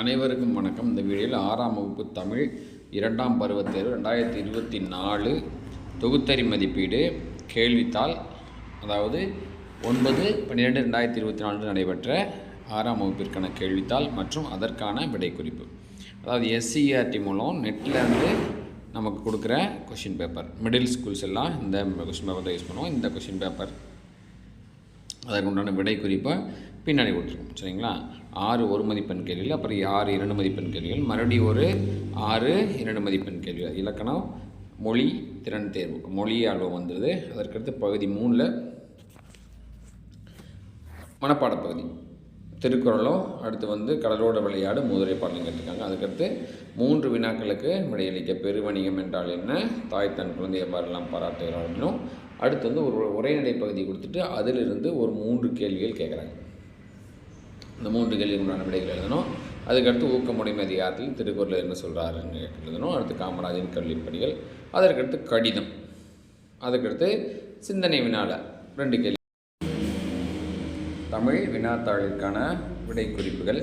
அனைவருக்கும் வணக்கம். இந்த வீடியோவில் ஆறாம் வகுப்பு தமிழ் இரண்டாம் பருவத்தேர்வு ரெண்டாயிரத்தி இருபத்தி நாலு தொகுத்தறி மதிப்பீடு கேள்வித்தாள் அதாவது ஒன்பது பன்னிரெண்டு ரெண்டாயிரத்தி இருபத்தி நாலு நடைபெற்ற ஆறாம் வகுப்பிற்கான கேள்வித்தாள் மற்றும் அதற்கான விடைக்குறிப்பு. அதாவது எஸ்சிஆர்டி மூலம் நெட்லேருந்து நமக்கு கொடுக்குற கொஷின் பேப்பர் மிடில் ஸ்கூல்ஸ் எல்லாம் இந்த கொஷின் பேப்பர் தான் யூஸ் பண்ணுவோம். இந்த கொஷின் பேப்பர் அதற்கு உண்டான விடை குறிப்பை பின்னாடி கொடுத்துருக்கோம். சரிங்களா? ஆறு ஒரு மதிப்பெண் கேள்விகள் அப்புறம் ஆறு இரண்டு மதிப்பெண் கேள்விகள். மறுபடியும் ஒரு ஆறு இரண்டு மதிப்பெண் கேள்விகள். இலக்கணம் மொழி திறன் தேர்வு. மொழி ஆர்வம் வந்துடுது அதற்கடுத்து பகுதி மூணில் மனப்பாடப் பகுதி. திருக்குறளும் அடுத்து வந்து கடலோட விளையாடு முதலை பாடலும் கேட்டிருக்காங்க. அதுக்கடுத்து மூன்று வினாக்களுக்கு விடையளிக்க பெருவணிகம் என்றால் என்ன? தாய் தன் குழந்தை மாதிரிலாம் பாராட்டுகிறார் அப்படின்னும் அடுத்து வந்து ஒரு உரைநடை பகுதி கொடுத்துட்டு அதிலிருந்து ஒரு மூன்று கேள்விகள் கேட்குறாங்க. இந்த மூன்று கேள்வி உண்டான விடைகள் எழுதணும். அதுக்கடுத்து ஊக்கமுடைமை அதிகாரத்தில் திருக்குறள் என்ன சொல்கிறாருன்னு எழுதணும். அடுத்து காமராஜின் கல்விப்பணிகள் அதற்கடுத்து கடிதம். அதுக்கடுத்து சிந்தனை வினால ரெண்டு கேள்வி. தமிழ் வினாத்தாளிற்கான விடை குறிப்புகள்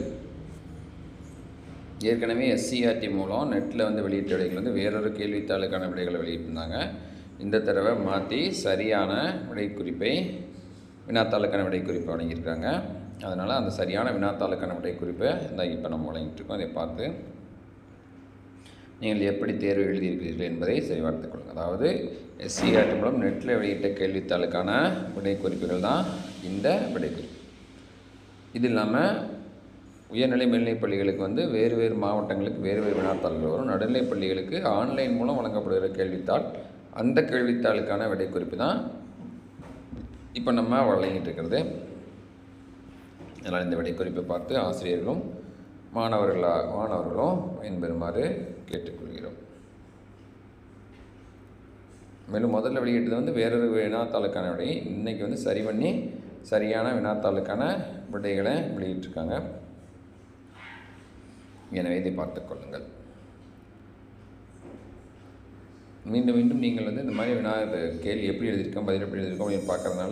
ஏற்கனவே எஸ்சிஆர்டி மூலம் நெட்டில் வந்து வெளியிட்ட விடைகள் வந்து வேறொரு கேள்வித்தாளுக்கான விடைகளை வெளியிட்டிருந்தாங்க. இந்த தடவை மாற்றி சரியான விடை குறிப்பை வினாத்தாளுக்கான விடைக்குறிப்பை வழங்கியிருக்காங்க. அதனால் அந்த சரியான வினாத்தாளுக்கான விடைக்குறிப்பை இந்த இப்போ நம்ம வழங்கிட்டுருக்கோம். அதை பார்த்து நீங்கள் எப்படி தேர்வு எழுதியிருக்கிறீர்கள் என்பதை சரிபார்த்துக் கொள்ளுங்கள் அதாவது எஸ்சிஆர்டி மூலம் நெட்டில் வெளியிட்ட கேள்வித்தாளுக்கான விடை குறிப்புகள் தான் இந்த விடை குறிப்பு இது இல்லாமல் உயர்நிலை மேல்நிலைப் பள்ளிகளுக்கு வந்து வேறு வேறு மாவட்டங்களுக்கு வேறு வேறு வினாத்தாள்கள் வரும். நடுநிலைப் பள்ளிகளுக்கு ஆன்லைன் மூலம் வழங்கப்படுகிற கேள்வித்தாள் அந்த கேள்வித்தாளுக்கான விடை குறிப்பு தான் இப்போ நம்ம வழங்கிட்டு இருக்கிறது. அதனால் இந்த விடை குறிப்பை பார்த்து ஆசிரியர்களும் மாணவர்களா மாணவர்களும் பயன்பெறுமாறு கேட்டுக்கொள்கிறோம். மேலும் முதல்ல வெளியிட்டது வந்து வேறொரு வினாத்தாளுக்கான விடை. இன்றைக்கி வந்து சரி பண்ணி சரியான வினாத்தாளுக்கான விடைகளை வெளியிட்டிருக்காங்க. எனவே இதை பார்த்துக்கொள்ளுங்கள் கொள்ளுங்கள் மீண்டும் மீண்டும் நீங்கள் வந்து இந்த மாதிரி நான் கேள்வி எப்படி எழுதியிருக்கோம் பதில் எப்படி எழுதியிருக்கோம் அப்படின்னு பார்க்கறதுனால